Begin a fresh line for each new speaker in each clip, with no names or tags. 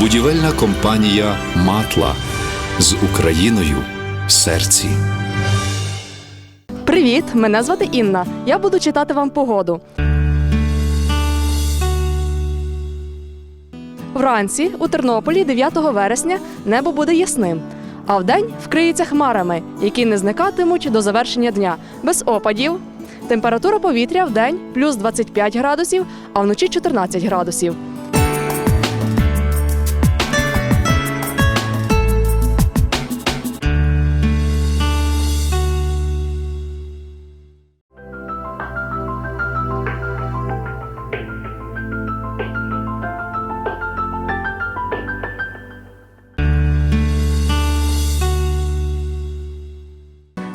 Будівельна компанія Матла з Україною в серці.
Привіт! Мене звати Інна. Я буду читати вам погоду. Вранці у Тернополі 9 вересня небо буде ясним, а вдень вкриється хмарами, які не зникатимуть до завершення дня без опадів. Температура повітря в день плюс 25 градусів, а вночі 14 градусів.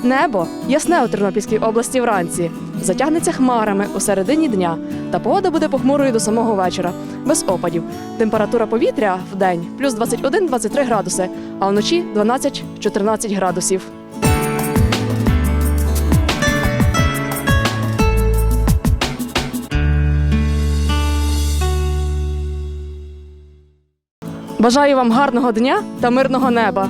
Небо ясне у Тернопільській області вранці. Затягнеться хмарами у середині дня, та погода буде похмурою до самого вечора, без опадів. Температура повітря в день плюс 21-23 градуси, а вночі 12-14 градусів. Бажаю вам гарного дня та мирного неба.